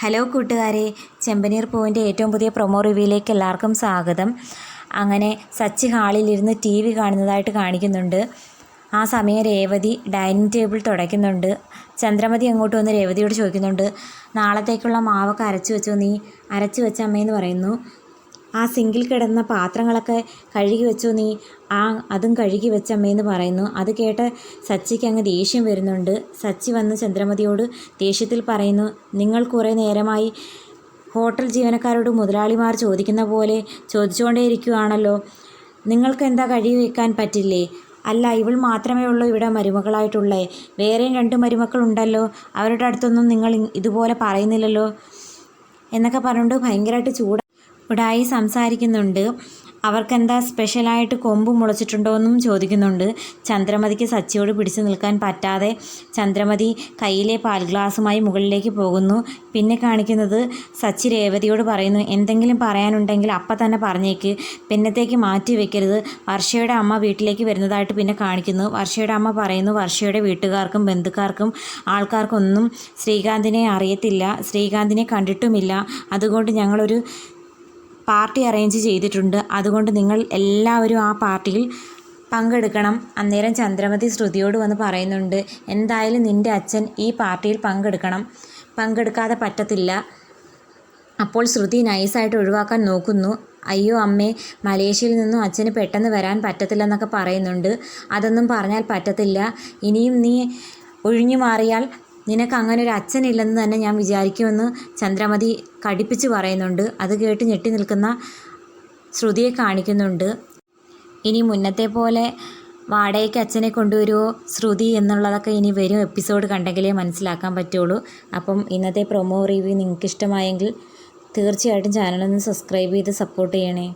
Hello കൂട്ടുകാരെ ചെമ്പനീർ പൂവിന്റെ ഏറ്റവും പുതിയ പ്രൊമോ റിവ്യൂയിലേക്ക് എല്ലാവർക്കും സ്വാഗതം. അങ്ങനെ സച്ചി ഹാളിലിരുന്ന് ടി വി കാണുന്നതായിട്ട് കാണിക്കുന്നുണ്ട്. ആ സമയം രേവതി ഡൈനിങ് ടേബിൾ തുടയ്ക്കുന്നുണ്ട്. ചന്ദ്രമതി അങ്ങോട്ട് വന്ന് രേവതിയോട് ചോദിക്കുന്നുണ്ട് നാളത്തേക്കുള്ള മാവൊക്കെ അരച്ചു വെച്ചോ? നീ അരച്ചു വെച്ച അമ്മയെന്ന് പറയുന്നു. ആ സിങ്കിൽ കിടന്ന പാത്രങ്ങളൊക്കെ കഴുകി വെച്ചു. നീ ആ അതും കഴുകി വെച്ചമ്മയെന്ന് പറയുന്നു. അത് കേട്ട് സച്ചിക്ക് അങ്ങ് ദേഷ്യം വരുന്നുണ്ട്. സച്ചി വന്ന് ചന്ദ്രമതിയോട് ദേഷ്യത്തിൽ പറയുന്നു നിങ്ങൾ കുറേ നേരമായി ഹോട്ടൽ ജീവനക്കാരോട് മുതലാളിമാർ ചോദിക്കുന്ന പോലെ ചോദിച്ചുകൊണ്ടേയിരിക്കുകയാണല്ലോ നിങ്ങൾക്ക് എന്താ കഴുകി വെക്കാൻ പറ്റില്ലേ? അല്ല ഇവൾ മാത്രമേ ഉള്ളൂ ഇവിടെ മരുമകളായിട്ടുള്ളേ. വേറെയും രണ്ട് മരുമക്കളുണ്ടല്ലോ. അവരുടെ അടുത്തൊന്നും നിങ്ങൾ ഇതുപോലെ പറയുന്നില്ലല്ലോ. എന്നൊക്കെ പറഞ്ഞുകൊണ്ട് ഭയങ്കരമായിട്ട് ചൂട ഉടായി സംസാരിക്കുന്നുണ്ട്. അവർക്കെന്താ സ്പെഷ്യലായിട്ട് കൊമ്പ് മുളച്ചിട്ടുണ്ടോ എന്നും ചോദിക്കുന്നുണ്ട്. ചന്ദ്രമതിക്ക് സച്ചിയോട് പിടിച്ചു നിൽക്കാൻ പറ്റാതെ ചന്ദ്രമതി കയ്യിലെ പാൽ ഗ്ലാസുമായി മുകളിലേക്ക് പോകുന്നു. പിന്നെ കാണിക്കുന്നത് സച്ചി രേവതിയോട് പറയുന്നു എന്തെങ്കിലും പറയാനുണ്ടെങ്കിൽ അപ്പം തന്നെ പറഞ്ഞേക്ക്. പിന്നത്തേക്ക് മാറ്റി വെക്കരുത്. വർഷയുടെ അമ്മ വീട്ടിലേക്ക് വരുന്നതായിട്ട് പിന്നെ കാണിക്കുന്നു. വർഷയുടെ അമ്മ പറയുന്നു വർഷയുടെ വീട്ടുകാർക്കും ബന്ധുക്കാർക്കും ആൾക്കാർക്കൊന്നും ശ്രീകാന്തിനെ അറിയത്തില്ല. ശ്രീകാന്തിനെ കണ്ടിട്ടുമില്ല. അതുകൊണ്ട് ഞങ്ങളൊരു പാർട്ടി അറേഞ്ച് ചെയ്തിട്ടുണ്ട്. അതുകൊണ്ട് നിങ്ങൾ എല്ലാവരും ആ പാർട്ടിയിൽ പങ്കെടുക്കണം. അന്നേരം ചന്ദ്രമതി ശ്രുതിയോട് വന്ന് പറയുന്നുണ്ട് എന്തായാലും നിന്റെ അച്ഛൻ ഈ പാർട്ടിയിൽ പങ്കെടുക്കണം. പങ്കെടുക്കാതെ പറ്റത്തില്ല. അപ്പോൾ ശ്രുതി നൈസായിട്ട് ഒഴിവാക്കാൻ നോക്കുന്നു. അയ്യോ അമ്മേ മലേഷ്യയിൽ നിന്നും അച്ഛന് പെട്ടെന്ന് വരാൻ പറ്റത്തില്ലെന്നൊക്കെ പറയുന്നുണ്ട്. അതൊന്നും പറഞ്ഞാൽ പറ്റത്തില്ല. ഇനിയും നീ ഒഴിഞ്ഞു മാറിയാൽ നിനക്ക് അങ്ങനെ ഒരു അച്ഛനില്ലെന്ന് തന്നെ ഞാൻ വിചാരിക്കുമെന്ന് ചന്ദ്രമതി കടിപ്പിച്ച് പറയുന്നുണ്ട്. അത് കേട്ട് ഞെട്ടി നിൽക്കുന്ന ശ്രുതിയെ കാണിക്കുന്നുണ്ട്. ഇനി മുന്നത്തെ പോലെ വാടകയ്ക്ക് അച്ഛനെ കൊണ്ടുവരുമോ ശ്രുതി എന്നുള്ളതൊക്കെ ഇനി വരും എപ്പിസോഡ് കണ്ടെങ്കിലേ മനസ്സിലാക്കാൻ പറ്റുള്ളൂ. അപ്പം ഇന്നത്തെ പ്രൊമോ റിവ്യൂ നിങ്ങൾക്ക് ഇഷ്ടമായെങ്കിൽ തീർച്ചയായിട്ടും ചാനലൊന്ന് സബ്സ്ക്രൈബ് ചെയ്ത് സപ്പോർട്ട് ചെയ്യണേ.